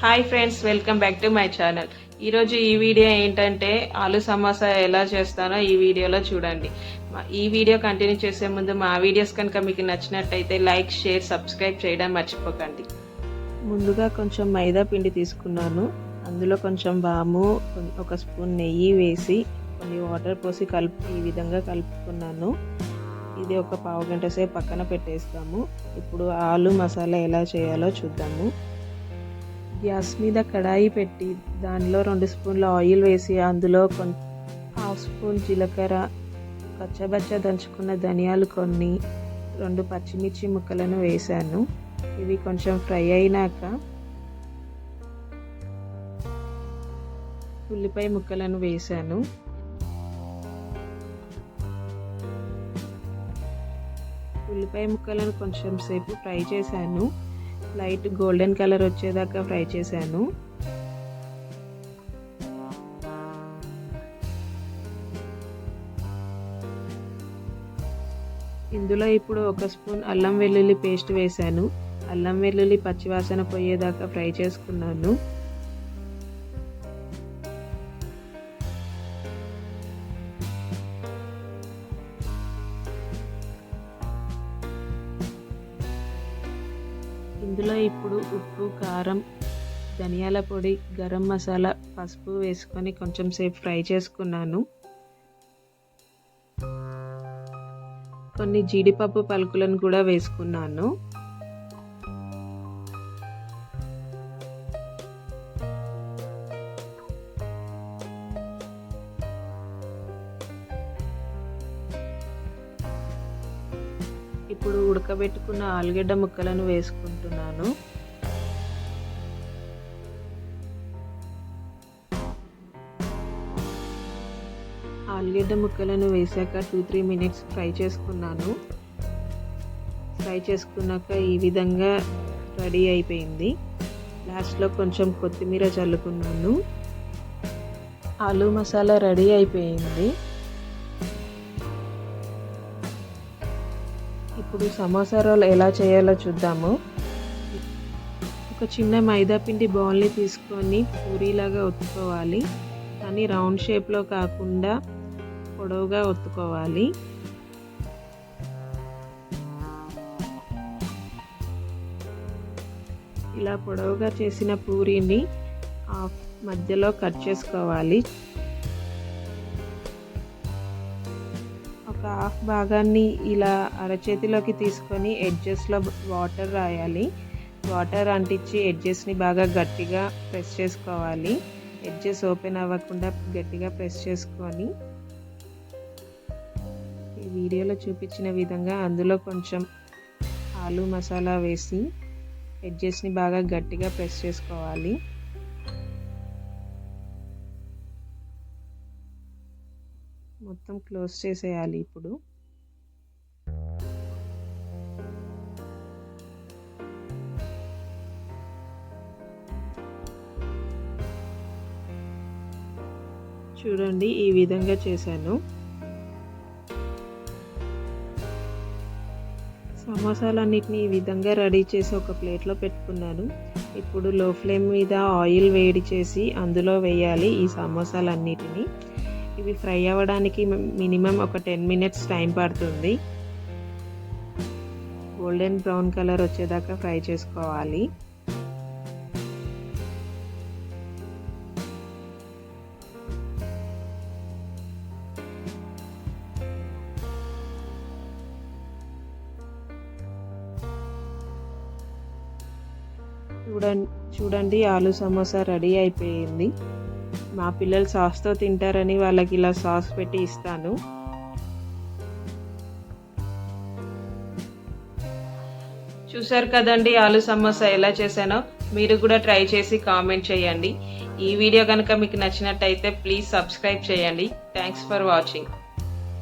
Hi friends welcome back to my channel ఈరోజు ఈ video ఏంటంటే ఆలు సమోసా ఎలా చేస్తానో ఈ వీడియోలో చూడండి. ఈ వీడియో కంటిన్యూ చేసే ముందు మా వీడియోస్ కనుక మీకు నచ్చినట్టయితే లైక్ షేర్ సబ్స్క్రైబ్ చేయడం మర్చిపోకండి. ముందుగా కొంచెం మైదా పిండి తీసుకున్నాను. అందులో కొంచెం వాము ఒక స్పూన్ నెయ్యి వేసి కొన్ని వాటర్ పోసి కలుపు ఈ విధంగా కలుపుకున్నాను. ఇది ఒక పావు గంట సేపు పక్కన పెట్టేస్తాము. ఇప్పుడు ఆలు మసాలా ఎలా చేయాలో చూద్దాము. గ్యాస్ మీద కడాయి పెట్టి దానిలో రెండు స్పూన్ల ఆయిల్ వేసి అందులో కొం హాఫ్ స్పూన్ జీలకర్ర పచ్చబచ్చ దంచుకున్న ధనియాలు కొన్ని రెండు పచ్చిమిర్చి ముక్కలను వేశాను. ఇవి కొంచెం ఫ్రై అయినాక ఉల్లిపాయ ముక్కలను వేశాను. ఉల్లిపాయ ముక్కలను కొంచెం సేపు ఫ్రై చేశాను. లైట్ గోల్డెన్ కలర్ వచ్చేదాకా ఫ్రై చేశాను. ఇందులో ఇప్పుడు ఒక స్పూన్ అల్లం వెల్లుల్లి పేస్ట్ వేశాను. అల్లం వెల్లుల్లి పచ్చివాసన పోయేదాకా ఫ్రై చేసుకున్నాను. ఇందులో ఇప్పుడు ఉప్పు కారం ధనియాల పొడి గరం మసాలా పసుపు వేసుకొని కొంచెం సేపు ఫ్రై చేసుకున్నాను. కొన్ని జీడిపప్పు పలుకులను కూడా వేసుకున్నాను. ఇప్పుడు ఉడకబెట్టుకున్న ఆలుగడ్డ ముక్కలను వేసుకుంటున్నాను. ఆలుగడ్డ ముక్కలను వేసాక టూ త్రీ మినిట్స్ ఫ్రై చేసుకున్నాను. ఫ్రై చేసుకున్నాక ఈ విధంగా రెడీ అయిపోయింది. లాస్ట్లో కొంచెం కొత్తిమీర చల్లుకున్నాను. ఆలు మసాలా రెడీ అయిపోయింది. ఇప్పుడు సమోసా రోల్ ఎలా చేయాలో చూద్దాము. ఒక చిన్న మైదా పిండి బౌల్ని తీసుకొని పూరీలాగా ఒత్తుకోవాలి. కానీ రౌండ్ షేప్లో కాకుండా పొడవుగా ఒత్తుకోవాలి. ఇలా పొడవుగా చేసిన పూరీని మధ్యలో కట్ చేసుకోవాలి. ఒక హాఫ్ భాగాన్ని ఇలా అరచేతిలోకి తీసుకొని ఎడ్జెస్లో వాటర్ రాయాలి. వాటర్ అంటించి ఎడ్జెస్ని బాగా గట్టిగా ప్రెస్ చేసుకోవాలి. ఎడ్జెస్ ఓపెన్ అవ్వకుండా గట్టిగా ప్రెస్ చేసుకొని ఈ వీడియోలో చూపించిన విధంగా అందులో కొంచెం ఆలు మసాలా వేసి ఎడ్జెస్ని బాగా గట్టిగా ప్రెస్ చేసుకోవాలి. మొత్తం క్లోజ్ చేసేయాలి ఇప్పుడు. చూడండి ఈ విధంగా చేశాను. సమోసాలన్నిటిని ఈ విధంగా రెడీ చేసి ఒక ప్లేట్లో పెట్టుకున్నాను. ఇప్పుడు లో ఫ్లేమ్ మీద ఆయిల్ వేడి చేసి అందులో వేయాలి ఈ సమోసాలన్నిటిని. ఇవి ఫ్రై అవ్వడానికి మినిమం ఒక టెన్ మినిట్స్ టైం పడుతుంది. గోల్డెన్ బ్రౌన్ కలర్ వచ్చేదాకా ఫ్రై చేసుకోవాలి. చూడండి చూడండి ఆలు సమోసా రెడీ అయిపోయింది. మా పిల్లలు సాస్తో తింటారని వాళ్ళకి ఇలా సాస్ పెట్టి ఇస్తాను. చూసారు కదండి ఆలు సమోసా ఎలా చేశానో? మీరు కూడా ట్రై చేసి కామెంట్ చేయండి. ఈ వీడియో కనుక మీకు నచ్చినట్టయితే ప్లీజ్ సబ్స్క్రైబ్ చేయండి. Thanks for watching.